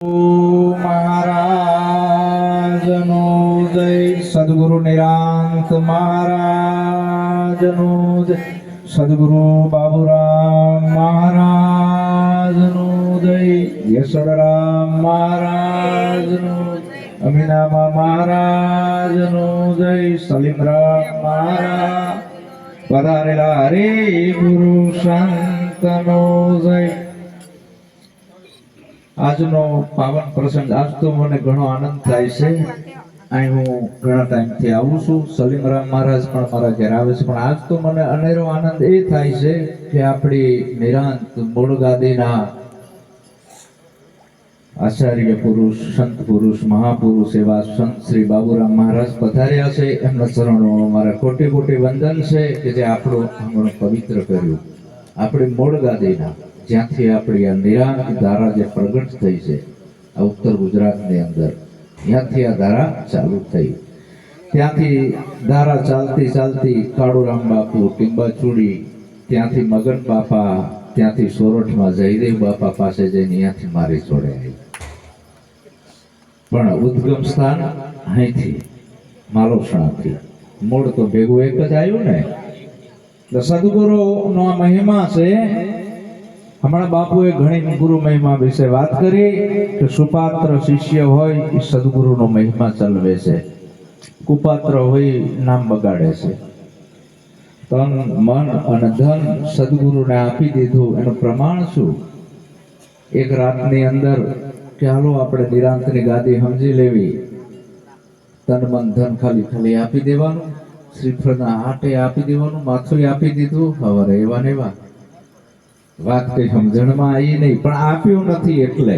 મહારાજનો જય સદગુરુ નિરાંત મહારાજનો જય સદગુરુ બાબુરામ મહારાજનો જય યશોદરામ મહારાજનો અમીનામા મહારાજનો જય સલીમરામ મહારાજ વધારેલા હરે ગુરુ સંતનો જય આજનો પાવન પ્રસંગ આજ તો મને ઘણો આનંદ થાય છે. અહીં હું ઘણા ટાઈમથી આવું છું. સલીમરામ મહારાજ પણ મારા ઘેર આવે છે. પણ આજ તો મને અનેરો આનંદ એ થાય છે કે આપણી નિરાંત મૂળ ગાદીના આચાર્ય પુરુષ, સંત પુરુષ, મહાપુરુષ એવા સંત શ્રી બાબુરામ મહારાજ પધાર્યા છે. એમના ચરણોમાં મારા કોટી કોટી વંદન છે કે જે આપણું આંગણ પવિત્ર કર્યું. આપણી મૂળ ગાદીના જ્યાંથી આપણી આ નિરાંત ધારા જે પ્રગટ થઈ છે, આ ઉત્તર ગુજરાતની અંદર, ત્યાંથી આ ધારા ચાલુ થઈ. ત્યાંથી ધારા ચાલતી ચાલતી કાળુરામ બાપુ ટીંબાચૂડી ત્યાંથી મગન બાપા, ત્યાંથી સોરઠમાં જયદેવ બાપા પાસે જઈને ત્યાંથી મારી જોડે આવી. પણ ઉદ્ગમ સ્થાન અહીંથી માલોસણાથી મૂળ તો ભેગું એક જ આવ્યું ને? સદગુરુનો મહિમા છે હમણાં બાપુએ ઘણી ગુરુ મહિમા વિશે વાત કરી કે સુપાત્ર શિષ્ય હોય એ સદગુરુનો મહિમા ચલવે છે. કુપાત્ર હોય નામ બગાડે છે. તન, મન અને ધન સદગુરુને આપી દીધું. એનું પ્રમાણ શું? એક રાતની અંદર હાલો આપણે નિરાંતની ગાદી સમજી લેવી. તન, મન, ધન ખાલી ખાલી આપી દેવાનું. શ્રીફળના હાટે આપી દેવાનું. માથું આપી દીધું. હવે એવા ને એવા. વાત કઈ સમજણમાં આવી નહીં, પણ આપ્યું નથી એટલે.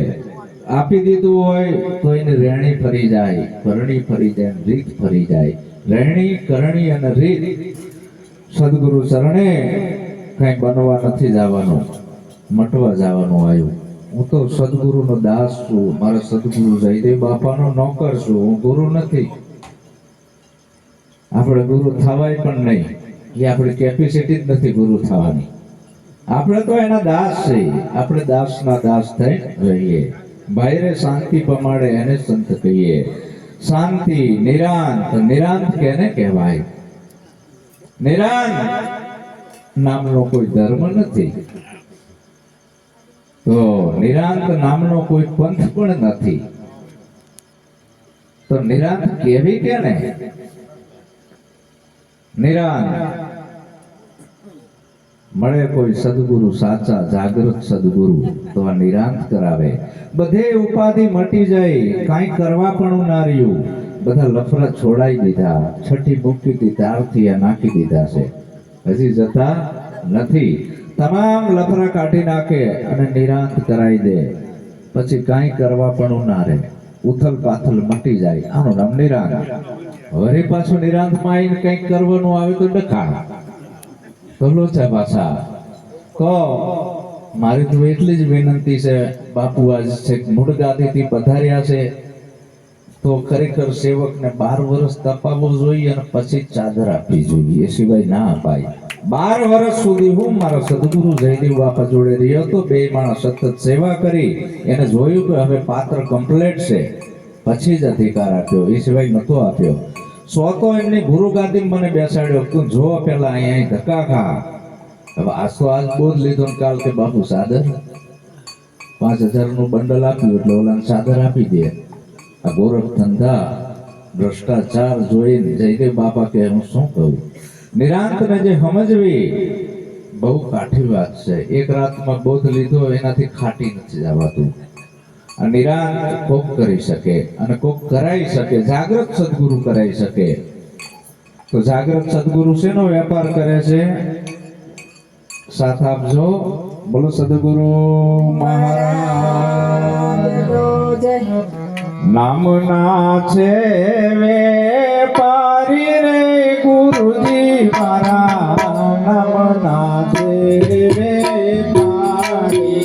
આપી દીધું હોય તો એને રેણી ફરી જાય, કરણી ફરી જાય, રીત ફરી જાય. રેણી, કરણી અને રીત સદગુરુ શરણે કઈ બનવા નથી જવાનું, મટવા જવાનું આવ્યું. હું તો સદગુરુનો દાસ છું, મારા સદગુરુ જયદેવ બાપાનો નોકર છું, હું ગુરુ નથી. આપણે ગુરુ થવાય પણ નહીં, એ આપણી કેપેસિટી જ નથી ગુરુ થવાની. આપણે તો એના દાસ છે. આપણે દાસના દાસ થઈ રહીએ. બાયરે શાંતિ પમાડે એને સંત કહીએ. શાંતિ નિરાંત નિરાંત કેને કહેવાય? નિરાંત નામનો કોઈ ધર્મ નથી. તો નિરાંત નામનો કોઈ પંથ પણ નથી. તો નિરાંત કેવી કેને? નિરાંત. મળે કોઈ સદગુરુ સાચા જાગૃત સદગુરુ તો આ નિરાંત કરાવે. બધે ઉપાધિ મટી જાય, કાંઈ કરવા પણ ના રહ્યું. બધા લફરા છોડાઈ દીધા, છઠ્ઠી મૂકી દીધા તારથી આ નાખી દીધા છે. હજી જતા નથી. તમામ લફરા કાઢી નાખે અને નિરાંત કરાવી દે. પછી કાંઈ કરવા પણ ના રહે. ઉથલ પાથલ મટી જાય. આનું નામ નિરાંત. વળી પાછું નિરાંતમાં આવીને કંઈક કરવાનું આવે તો ડખા ભલો છે પાછા. તો મારી તો એટલી જ વિનંતી છે, બાપુ આજ છે મૂળ ગાદીથી પધાર્યા છે. તો ખરેખર સેવકને બાર વર્ષ તપાવવું જોઈએ અને પછી ચાદર આપવી જોઈએ. એ સિવાય ના અપાય બાર વર્ષ સુધી હું મારા સદગુરુ જયદેવ બાપા જોડે રહ્યો હતો. બે માણસ સતત સેવા કરી. એને જોયું કે હવે પાત્ર કમ્પ્લેટ છે. પછી જ અધિકાર આપ્યો. એ સિવાય નતો આપ્યો. સો તો એમની ગુરુ ગાદી મને બેસાડ્યો તું જો પેલા અહીંયા ધક્કા ખા. હવે આસો આજ બોધ લીધો ને કાલ કે બાપુ સાદર. પાંચ હજારનું બંડલ આપ્યું એટલે ઓલાને સાદર આપી દે. આ ગોરખ ધંધા, ભ્રષ્ટાચાર જોઈને ગઈ બાપા કે હું શું કહું? નિરાંતને જે સમજવી, બહુ કાઠી વાત છે. એક રાતમાં બોધ લીધો, એનાથી ખાટી નથી જવાતું. નિરાંત કોક કરી શકે અને કોક કરાઈ શકે, જાગૃત સદગુરુ કરાઈ શકે. તો જાગૃત સદગુરુ શેનો વેપાર કરે છે? સાથ આપજો. બોલો સદગુરુ મહારાજ. નામના છે વેપારી રે ગુરુજી મારા. નામના છે વેપારી.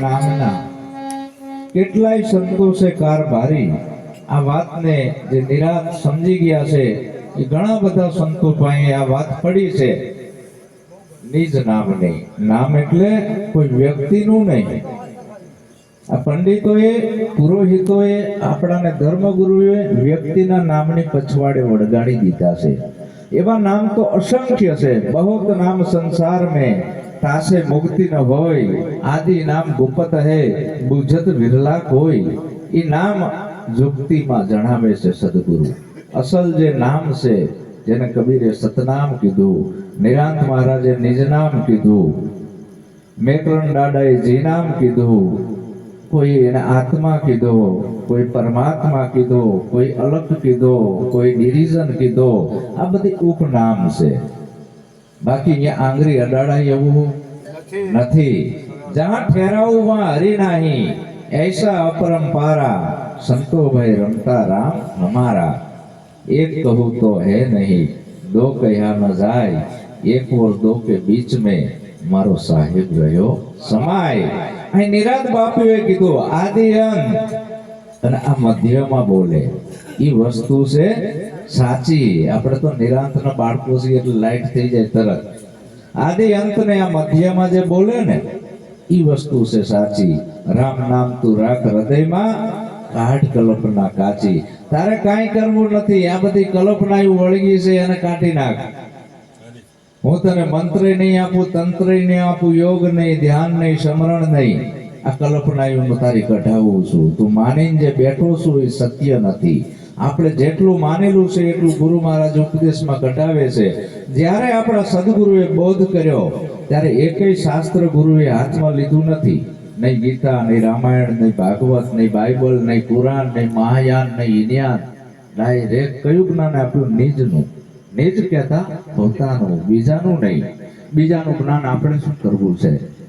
નામના. કેટલાય સંતોષે કાર કારભારી આ વાતને જે નિરાત સમજી ગયા છે, એ ઘણા બધા સંતો પાસે આ વાત પડી છે. નિજ નામની. નામ એટલે કોઈ વ્યક્તિનું નહીં. આ પંડિતોએ, પુરોહિતોએ, આપણાને ધર્મગુરુએ વ્યક્તિના નામની પછવાડે વળગાડી દીધા છે. એવા નામ તો અસંખ્ય છે. બહુત નામ સંસાર મેં તાસે મુક્તિ ન હોય. આદિ નામ ગુપત હે, બુજત વિરલા કોઈ એ નામ જુક્તિમાં જણાવે છે સદગુરુ. અસલ જે નામ છે, જેને કબીરે સતનામ કીધું, નિરાંત મહારાજે નિજ નામ કીધું, મેકરણ દાદાએ જી નામ કીધું, કોઈ એને આત્મા કીધો, કોઈ પરમાત્મા કીધો, કોઈ અલગ કીધો, કોઈ ડિવિઝન કીધો, આ બધી ઉપનામ છે. બાકી ત્યાં આંગરી અડાડા એવું નથી. જહાં ઠેરાવું હરી નાહી. એસા અપરંપારા સંતો ભાઈ રમતા રામ હમારા એક કહું તો હે નહીં દો કહ્યા ન જાય. એક ઓર દો કે બીચ મેં મારો સાહેબ રહ્યો સમાય. અહીં નિરાત બાપુએ કીધું આદિ અંત. અને આ મધ્યમાં બોલે એ વસ્તુ છે સાચી. આપણે તો નિરાંતના બાળકો છીએ એટલે લાઈટ થઈ જાય તરત. આદિ અંત ને આ મધ્યમાં જે બોલે ને એ વસ્તુ છે સાચી. રામ નામ તું રાખ હૃદયમાં, કાઢ કલ્પના કાચી. તારે કાંઈ કરવું નથી. આ બધી કલ્પના એવું વળગી છે, એને કાઢી નાખ. હું તને મંત્ર નહીં આપું, તંત્ર નહીં આપું, યોગ નહીં, ધ્યાન નહીં, સમરણ નહીં. આ કલ્પના તારી કઢાવું છું. તું માનીને જે બેઠો છું એ સત્ય નથી. આપણે જેટલું માનેલું છે, એટલું ગુરુ મહારાજ ઉપદેશમાં ઘટાવે છે. જ્યારે આપણા સદગુરુએ બોધ કર્યો, ત્યારે એકેય શાસ્ત્ર ગુરુએ હાથમાં લીધું નથી. નહીં ગીતા, નહીં રામાયણ, નહીં ભાગવત, નહીં બાઇબલ, નહીં પુરાણ નહીં મહાયાન, નહીં ઇન્યાન. ડાયરેક્ટ કયું જ્ઞાન આપ્યું? નિજનું. નિજ કહેતા પોતાનું, બીજાનું નહીં. બીજાનું જ્ઞાન આપણે શું કરવું છે?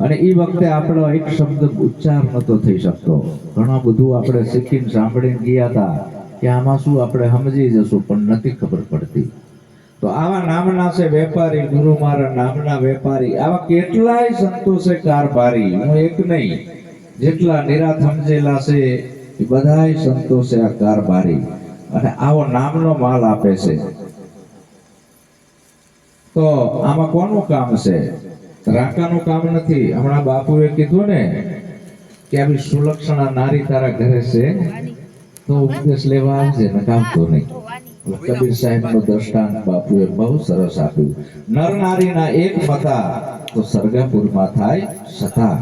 અને એ વખતે આપણો એક શબ્દ ઉચ્ચાર નતો થઈ શકતો. ઘણું બધું આપણે શીખીને સાંભળીને ગયા હતા. કે આમાં શું આપણે સમજી જશું, પણ નથી ખબર પડતી. તો આવા નામના છે વેપારી, ગુરુ મારા નામના વેપારી, આવા કેટલાય સંતો છે કારભારી, હું એક નહીં. જેટલા નિરાત સમજેલા છે, એ બધાય સંતો છે આ કારભારી. અને આવો નામનો માલ આપે છે. તો આમાં કોનું કામ છે? રાકાનું કામ નથી. હમણાં બાપુએ કીધું ને કે આવી સુલક્ષણા નારી તારા ઘરે છે. તો ઉપદેશ લેવા આવજે ને કામતો નહીં કબીર સાહેબનું દ્રષ્ટાંત બાપુએ બહુ સરસ આપ્યું નર નારીના એક મતા તો સરગાપુરમાં થાય સતા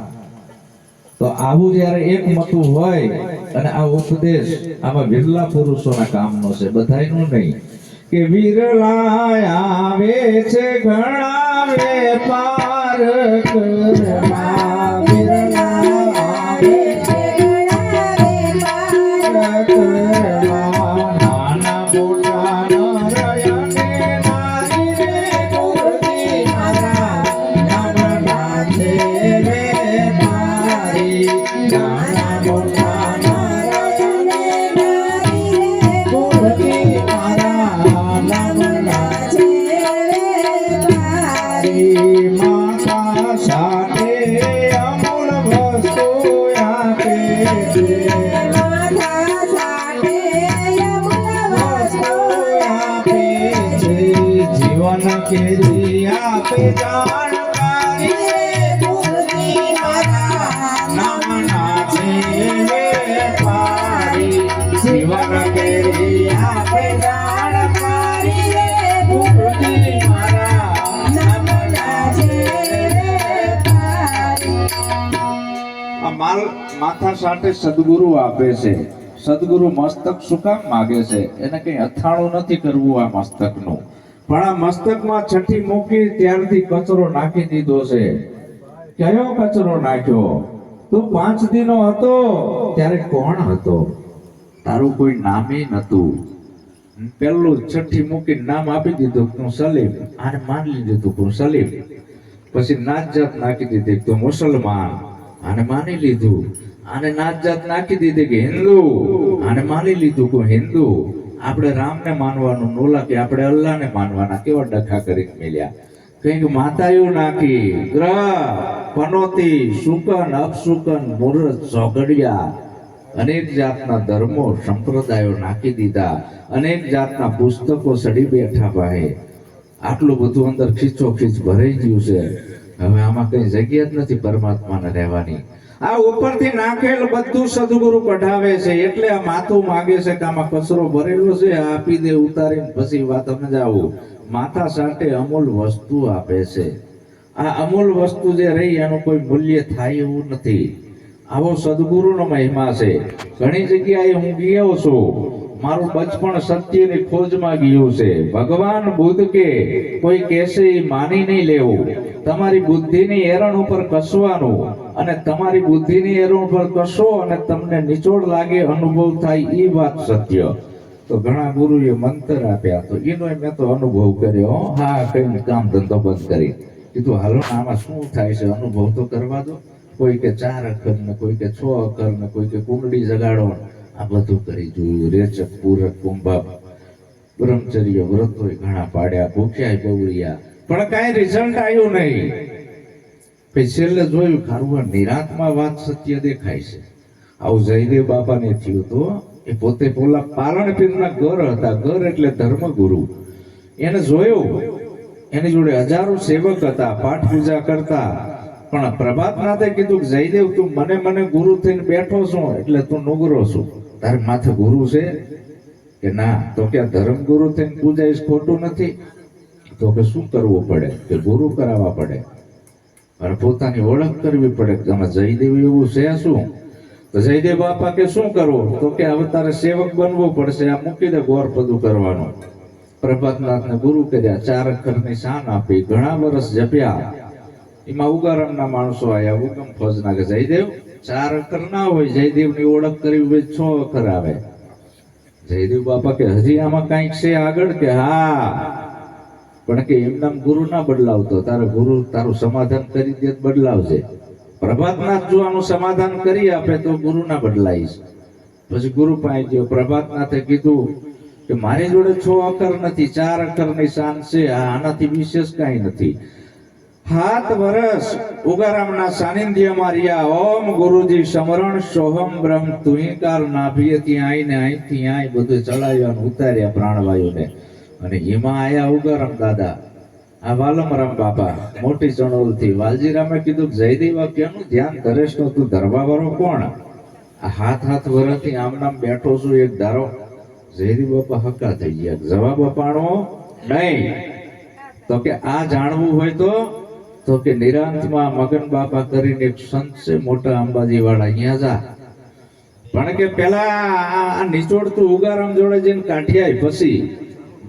તો આવું જ્યારે એક મતું હોય અને આ ઉપદેશ આમાં વિરલા પુરુષોના કામનો છે બધાયનું નહીં કે વિરલા આવે છે ઘણા વેપાર કરવા માલ માથા સાટે સદગુરુ આપે છે. સદગુરુ મસ્તક શું માગે છે? એને કઈ અથાણું નથી કરવું આ મસ્તકનું. પણ આ મસ્તકમાં છઠ્ઠી મૂકી ત્યારથી કચરો નાખી દીધો છે. કયો કચરો નાખ્યો? તું પાંચ દિનો હતો, ત્યારે કોણ હતો? તારું કોઈ નામે નતું. પેલું છઠ્ઠી મૂકી નામ આપી દીધું કે સલીમ. આને માની લીધું કે હું સલીમ. પછી નાત જાત નાખી દીધી તું મુસલમાન. આને માની લીધું. આને નાત જાત નાખી દીધી કે હિન્દુ. આને માની લીધું કે હિન્દુ. આપણે રામને માનવાનું નોલા કે આપણે અલ્લાહને માનવાના કેવા ડખા કરીને મેલ્યા. કંઈક માતાઓ નાખી, ગ્રહ, પનોતી શુકન અપશુકન મુહૂર્ત ચોગડિયા અનેક જાતના ધર્મો સંપ્રદાયો નાખી દીધા. અનેક જાતના પુસ્તકો સડી બેઠા ભાઈ આટલું બધું અંદર ખીચો ખીચ ભરાઈ ગયું છે. હવે આમાં કઈ જગ્યા જ નથી પરમાત્માને રહેવાની. આ ઉપરથી નાખેલ બધું સદગુરુ કઢાવે છે. એટલે આ માથું માગે છે કે આમાં કચરો ભરેલો છે. આપી દે ઉતારીને પછી વાત સમજાવું. માથા સાથે અમૂલ વસ્તુ આપે છે. આ અમૂલ વસ્તુ જે રહી એનું કોઈ મૂલ્ય થાય એવું નથી. આવો સદગુરુનો મહિમા છે. ઘણી જગ્યાએ હું ગયો છું. મારું બચપણ સત્યની ખોજમાં ગયું છે. ભગવાન બુદ્ધ કે કોઈ કહેશે એ માની નહીં લેવું. તમારી બુદ્ધિની એરણ ઉપર કસવાનું અને તમારી બુદ્ધિની એરણ ઉપર કસો અને તમને નિચોડ લાગે અનુભવ થાય એ વાત સત્ય. તો ઘણા ગુરુએ મંતર આપ્યા. તો એનો મેં તો અનુભવ કર્યો. હો. કઈ કામ ધંધો બંધ કરી. કીધું, હાલો, આમાં શું થાય છે? અનુભવ તો કરવા દો. કોઈ કે ચાર અખર ને કોઈ કે છ અખર ને કોઈ કે કુંડળી જગાડો આ બધું કરી જોયું. રેચક, પૂરક કુંભા બ્રહ્મચર્ય વ્રતો ઘણા પાડ્યા ભૂખ્યા બવરિયા પણ કાંઈ રિઝલ્ટ આવ્યું નહીં. પછી છેલ્લે જોયું ખારું નિરાંતમાં વાત સત્ય દેખાય છે. આવું જયદેવ બાપાને થયું તો એ પોતે પોલા પાલનપીરના ઘર હતા. ઘર એટલે ધર્મગુરુ. એને જોયું. એની જોડે હજારો સેવક હતા, પાઠ પૂજા કરતા. પણ પ્રભાતનાથે કીધું કે જયદેવ, તું મને મને ગુરુ થઈને બેઠો છું, એટલે તું નુગરો છું. તારે માથે ગુરુ છે? કે ના, તો કે આ ધર્મગુરુ થઈને પૂજાઈશ ખોટું નથી. તો કે શું કરવું પડે? કે ગુરુ કરાવવા પડે. અને પોતાની ઓળખ કરવી પડે કે તમે જયદેવ એવું છે શું? તો જયદેવ બાપા કે શું કરવું? તો કે હવે તારે સેવક બનવું પડશે, આ મૂકી દે ગોર પદું કરવાનું. પ્રભાતનાથને ગુરુ કર્યા ચાર અક્ષરની શાન આપી, ઘણા વર્ષ જપ્યા. એમાં ઉગારામના માણસો આવ્યા ઉગમ ફોજના કે જયદેવ, ચાર અખર ના હોય, જયદેવની ઓળખ કરી હોય છ અખર આવે. જયદેવ બાપા કે, હજી આમાં કાંઈક છે આગળ? કે, હા. પણ કે, એમનામ ગુરુ ના બદલાવતો, તારે ગુરુ તારું સમાધાન કરી દે બદલાવજે. પ્રભાતનાથ જો આનું સમાધાન કરી આપે તો ગુરુ ના બદલાઈશ. પછી ગુરુ પાસે ગયો, પ્રભાતનાથે કીધું કે, મારી જોડે છ અખર નથી, ચાર અખરની શાન છે આનાથી વિશેષ કાંઈ નથી. સાત વર્ષ ઉગારામના સાનિધ્યમાં રહ્યા. ઓમ ગુરુજી સમરણ સોહમ બ્રહ્મ તુહિકાર ત્યાં આવીને અહીંથી આય બધું ચડાવ્યા અને ઉતાર્યા પ્રાણવાયુને. અને હિમા આયા ઉગારામ દાદા. આ વાલમરામ બાપા, મોટી ચણોલથી. વાલજીરામે કીધું કે જયદેવા કેનું ધ્યાન ધરેશ તો તું ધરવા કોણ? આ હાથ હાથ વરસથી આમ નામ બેઠો છું, એક ધારો. જયદેવ બાપા હક્કા થઈ ગયા. જવાબ અપાણો નહીં. તો કે આ જાણવું હોય તો તો કે નિરાંતમાં મગન બાપા કરીને એક સંત છે મોટા અંબાજી વાળા અહીંયા જા. પણ કે પેલા આ નીચોડતું ઉગારામ જોડે જઈને કાઠિયાય પછી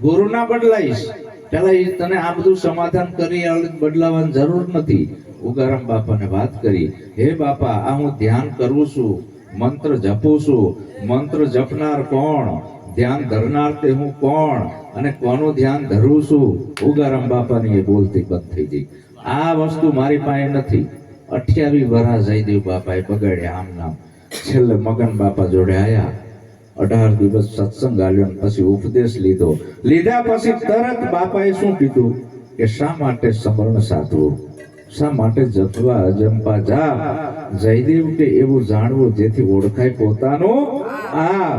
ગુરુ ના બદલાઈશ. પેલા તને આ બધું સમાધાન કરી બદલાવાની જરૂર નથી. ઉગારામ બાપાને વાત કરી, હે બાપા, આ હું ધ્યાન કરું છું. મંત્ર જપું છું. મંત્ર જપનાર કોણ? ધ્યાન ધરનાર તે હું કોણ? અને કોનું ધ્યાન ધરું છું? ઉગારામ બાપાની એ બોલતી બંધ થઈ ગઈ. આ વસ્તુ મારી પાસે નથી. અઠ્યાવી વરા જયદેવ બાપાએ બગાડ્યા આમ નામ. છેલ્લે મગન બાપા જોડે આવ્યા અઢાર દિવસ સત્સંગ આલ્યો પછી ઉપદેશ લીધો. લીધા પછી તરત બાપાએ શું કીધું? કે શા માટે સમરણ સાધવું? શા માટે જપવા અજંપા જા? જયદેવ કે એવું જાણવું જેથી ઓળખાય પોતાનું? આ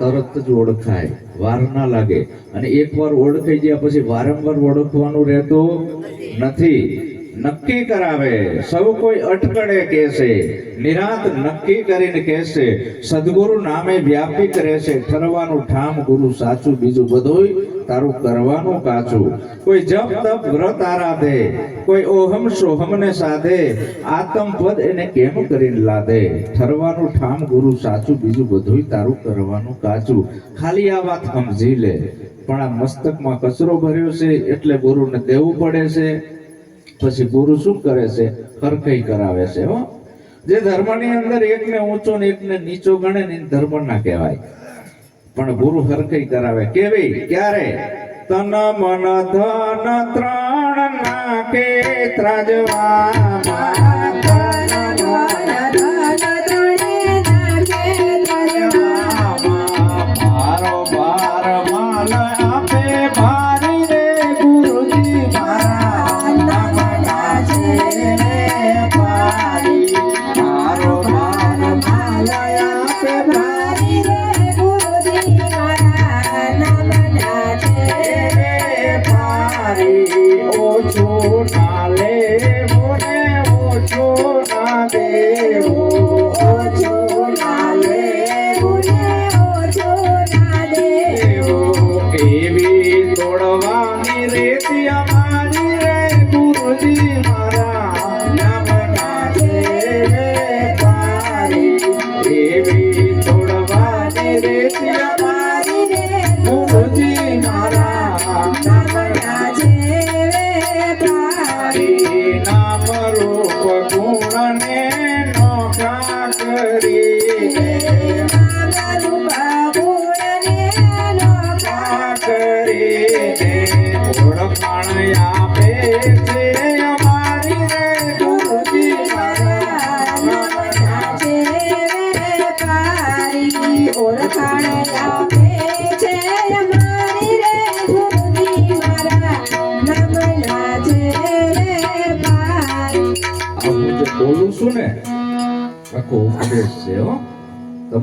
તરત જ ઓળખાય. વાર ના લાગે. અને એકવાર ઓળખાઈ ગયા પછી વારંવાર ઓળખવાનું રહેતું નથી. નક્કી કરાવે. સૌ કોઈ અટકળે કહેશે. નિરાંત નક્કી કરીને કહેશે. સદગુરુ નામે વ્યાપિક રહેશે. ઠરવાનું ઠામ ગુરુ સાચું, બીજું બધુંય તારું કરવાનું કાચું. કોઈ જપ, તપ, વ્રત આરાધે. કોઈ ઓહમ સોહમને સાધે. આતમ પદ એને કેમ કરીને લાદે? ઠરવાનું ઠામ ગુરુ સાચું, બીજું બધુંય તારું કરવાનું કાચું. ખાલી આ વાત સમજી લે. પણ આ મસ્તકમાં કચરો ભર્યો છે એટલે ગુરુને દેવું પડે છે. પછી ગુરુ શું કરે છે? હરખઈ કરાવે છે, હો. જે ધર્મની અંદર એકને ઊંચો ને એકને નીચો ગણે ને ધર્મ ના કહેવાય. પણ ગુરુ હરખઈ કરાવે. કેવી? ક્યારે? તન મન ધન ત્રણ નાકે ત્રાજવામાં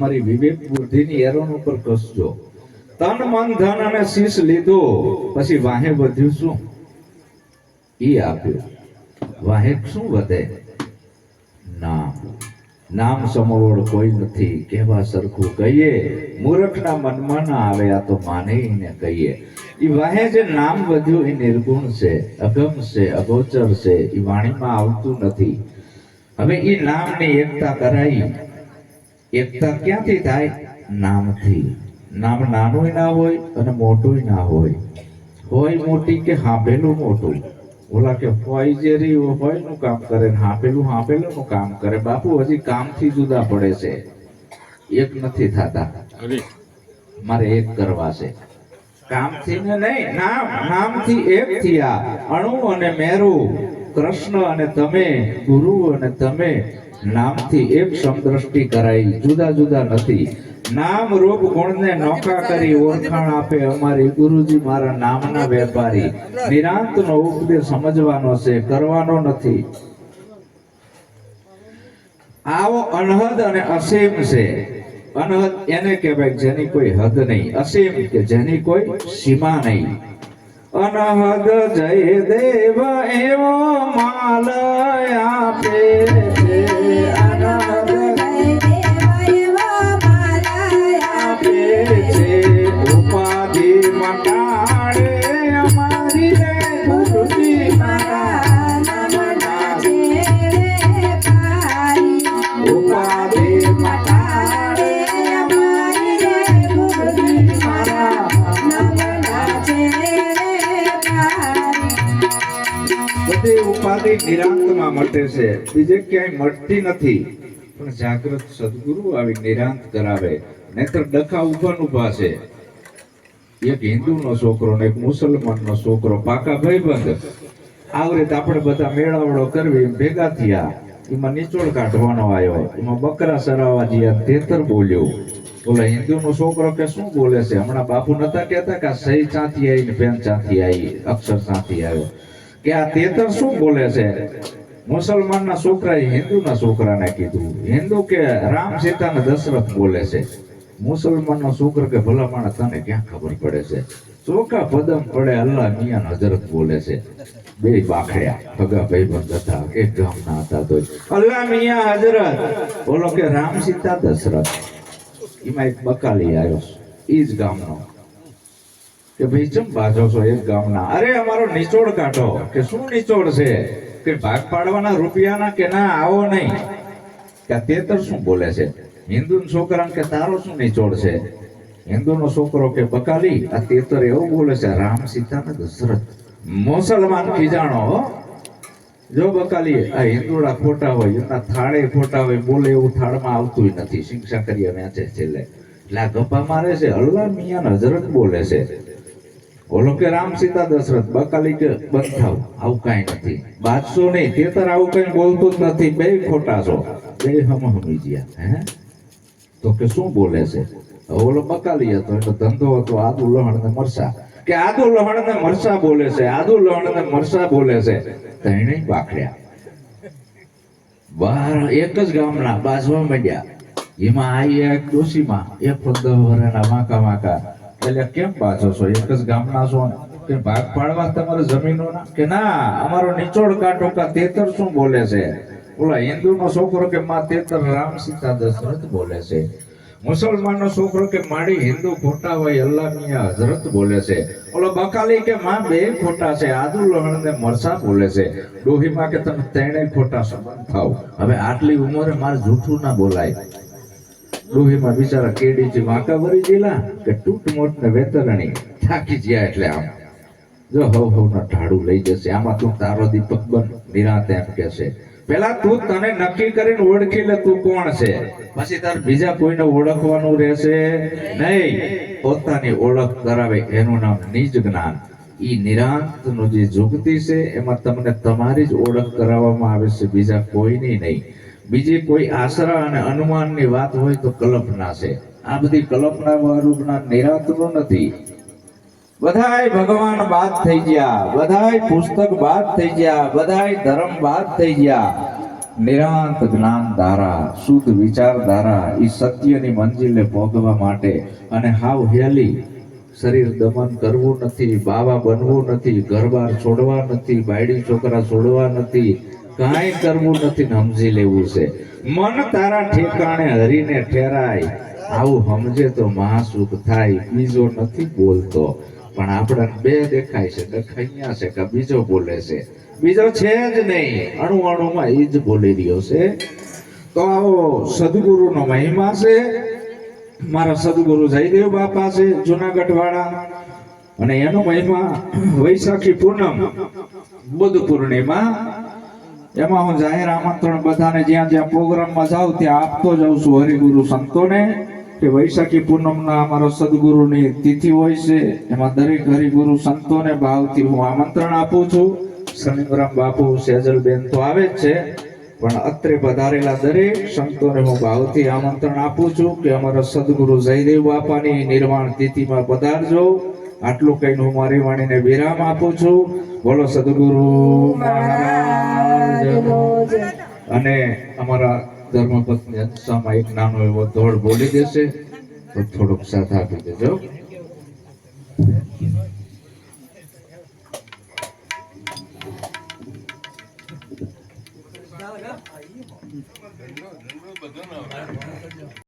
તમારી વિવેક બુદ્ધિની એરોન ઉપર કસજો તન મન ધન અને શીશ લીધો. પછી વાહે વધ્યું શું? ઈ આપ્યું. વાહે શું વધે? નામ. નામ સમોવડ કોઈ નથી. કહેવા સરખું કહીએ, મૂર્ખના મનમાં ના આવે, આ તો માને ને કહીએ. ઈ વાહે જે નામ વધ્યું એ નિર્ગુણ છે, અગમ છે, અગોચર છે એ વાણીમાં આવતું નથી. હવે એ નામની એકતા કરાઈ. એકતા ક્યાંથી થાય? નામથી. નામ નાનું ના હોય અને મોટું ના હોય. હોય મોટી કે હાંભેલું મોટું. ઓલા કે હોય જે રહ્યું હોયનું કામ કરે હાંપેલું હાંભેલું હાંભેલું નું કામ કરે. બાપુ હજી કામથી જુદા પડે છે. એક નથી થતા. મારે એક કરવા છે. કામથી ને નહીં નામ નામથી એક થયા. અણુ અને મેરુ કૃષ્ણ અને તમે ગુરુ અને તમે નામથી એક સમદ્રષ્ટિ કરાઈ, જુદા જુદા નથી. નામ રૂપ ગુણને નોખા કરી ઓળખાણ આપે અમારી ગુરુજી મારા નામના વેપારી. નિરાંતનો ઉપદેશ સમજવાનો છે, કરવાનો નથી. આવો અનહદ અને અસીમ છે. અનહદ એને કહેવાય જેની કોઈ હદ નહીં, અસીમ કે જેની કોઈ સીમા નહીં. અનહદ જય દેવ એવો માલ આપે નિરાંતમાં મટે છે. બીજે ક્યાંય મળતી નથી. પણ જાગૃત સદગુરુ આવી નિરાંત કરાવે. નહીતર ડખા ઊભા ઊભા છે. એક હિન્દુનો છોકરો ને એક મુસલમાનનો છોકરો પાકા ભાઈબંધ. આવી રીતે આપણે બધા મેળાવડો કરવી ભેગા થયા. એમાં નિચોડ કાઢવાનો આવ્યો. એમાં બકરા સરાવા જ્યાં તેતર બોલ્યો. બોલે, હિન્દુનો છોકરો કે શું બોલે છે? હમણાં બાપુ નતા કહેતા કે સહી ચાંથી આવી ને પેન ચાંથી આવી અક્ષર ચાંથી આવ્યો. કે આ તેતર શું બોલે છે? મુસલમાનના છોકરાએ હિન્દુના છોકરાને કીધું. હિન્દુ કે રામ સીતા ને દશરથ બોલે છે. મુસલમાનનો છોકરો કે ભલા માણસ, તને ક્યાં ખબર પડે છે? ચોખા પદમ પડે અલ્લાહ મિયાન હજરત બોલે છે. બે બાખડ્યા, ભગા ભાઈબંધ હતા, એક ગામના હતા તો અલ્લાહ મિયા હજરત બોલો કે રામ સીતા દશરથ. એમાં એક બકાલી આવ્યો. ઈ જ ગામનો. કે ભાઈ ચમ બાજો છો એક ગામના? અરે, અમારો નિચોડ કાઢો કે શું નિચોડ છે? કે ભાગ પાડવાના રૂપિયાના કે ના, આવો નહીં. કે તેતર શું બોલે છે? હિન્દુ છોકરા કે તારો શું નિચોડ છે? હિન્દુનો છોકરો કે બકાલી, આ તેતર એવું બોલે છે, રામ સીતા ને દશરથ. મુસલમાન ખીજાણો. જો બકાલી, આ હિન્દુડા ખોટા હોય, એમના થાળે ખોટા હોય, બોલે એવું થાળમાં આવતું નથી, શિક્ષા કરી વેચે છેલ્લે. એટલે આ ગપ્પા મારે છે અલ્લાહ મિયાન હજરત બોલે છે. ઓલો કે રામ સીતા દશરથ, બકાલી કે બંધાવ? આવું કાંઈ નથી. બાદશો નહીં તેતર આવું કઈ બોલતું જ નથી. બે ખોટા છો. બે હમ હમી ગયા હે? તો કે શું બોલે છે? ઓલો બકાલી હતો, એટલે ધંધો હતો, આદુ લહણ ને મરસા કે આદુ લહણ ને મરસા બોલે છે? આદુ લહણ ને મરસા બોલે છે? તઈને બાખડ્યા. બાર, એક જ ગામના, બાજવા માંડ્યા. એમાં આઈ એક ડોશીમાં, એક પંદર વર્ષના વાંકા વાંકા એટલે કેમ પાછો છો? એક જ ગામના છો કે ભાગ પાડવા તમારે જમીનોના? કે ના, અમારો નિચોડ કાઢો કા તેતર શું બોલે છે? ઓલા હિન્દુનો છોકરો કે માં તેતર રામ સીતા દશરથ બોલે છે? મુસલમાનનો છોકરો કે માડી હિન્દુ ખોટા હોય, અલ્લાહ મિયા હઝરત બોલે છે? ઓલો બકાલી કે માં બે ખોટા છે આદુ લહણ ને મરસા બોલે છે? ડોહીમાં કે તમે ત્રણેય ખોટા સંબંધ થાવ હવે આટલી ઉંમરે મારે જૂઠું ના બોલાય. ડોહીમાં બિચારા કેડીજી વાંકા ભરી ગયેલા કે તૂટ મોટ ને વેતરણી થાકી ગયા એટલે આમ. જો હવ હવ ના ઢાળું લઈ જશે, આમાં તું તારો દીપક બન, નિરાંત એમ કે છે પેલા તું તને નક્કી કરીને ઓળખી લે તું કોણ છે. પછી તાર બીજા કોઈને ઓળખવાનું રહેશે નહીં. પોતાની ઓળખ કરાવે એનું નામ નિજ જ્ઞાન. ઈ નું જે જુગતી છે, એમાં તમને તમારી જ ઓળખ કરાવવામાં આવે છે, બીજા કોઈની નહીં. બીજી કોઈ આશરા અને અનુમાનની વાત હોય તો કલ્પના છે. આ બધી કલ્પના વાળું જ્ઞાન નથી. બધાય ભગવાન બાદ થઈ ગયા. બધાય પુસ્તક બાદ થઈ ગયા. બધાય ધર્મ બાદ થઈ ગયા. નિરાંત જ્ઞાન ધારા શુદ્ધ વિચાર ધારા એ સત્યની મંજિલે પહોંચવા માટે અને હાવ હેલી શરીર દમન કરવું નથી, બાવા બનવું નથી, ઘરબાર છોડવા નથી, બાયડી છોકરા છોડવા નથી કાંઈ કરવું નથી, સમજી લેવું છે. મન તારા ઠેકાણે હરીને ઠેરાય. આવું સમજે તો મહાસુખ થાય, બીજો નથી બોલતો. પણ આપણને બે દેખાય છે દેખાઈયા છે કે બીજો બોલે છે. બીજો છે જ નહીં, અણુ અણુમાં એ જ બોલી રહ્યો છે. તો આવો સદગુરુનો મહિમા છે. મારા સદગુરુ જયદેવ બાપા છે જુનાગઢ વાળા અને એનો મહિમા વૈશાખી પૂનમ, બુદ્ધ પૂર્ણિમા એમાં હું જાહેર આમંત્રણ બધાને જ્યાં જ્યાં પ્રોગ્રામમાં જાઉં ત્યાં આપતો જાઉં છું હરિગુરુ સંતોને, કે વૈશાખી પૂનમના અમારા સદગુરુની તિથિ હોય છે, એમાં દરેક હરિગુરુ સંતોને ભાવથી હું આમંત્રણ આપું છું. શનિગ્રામ બાપુ સેજલબેન તો આવે જ છે, પણ અત્રે પધારેલા દરેક સંતોને હું ભાવથી આમંત્રણ આપું છું કે અમારા સદગુરુ જયદેવ બાપાની નિર્વાણ તિથિમાં પધારજો. આટલું કહીને હું મારી વાણીને વિરામ આપું છું. બોલો સદગુરુ અને અમારા ધર્મપત્ની અંશામાં એક નાનો એવો ધોળ બોલી દેશે. તો થોડોક સાથ આપી દેજો.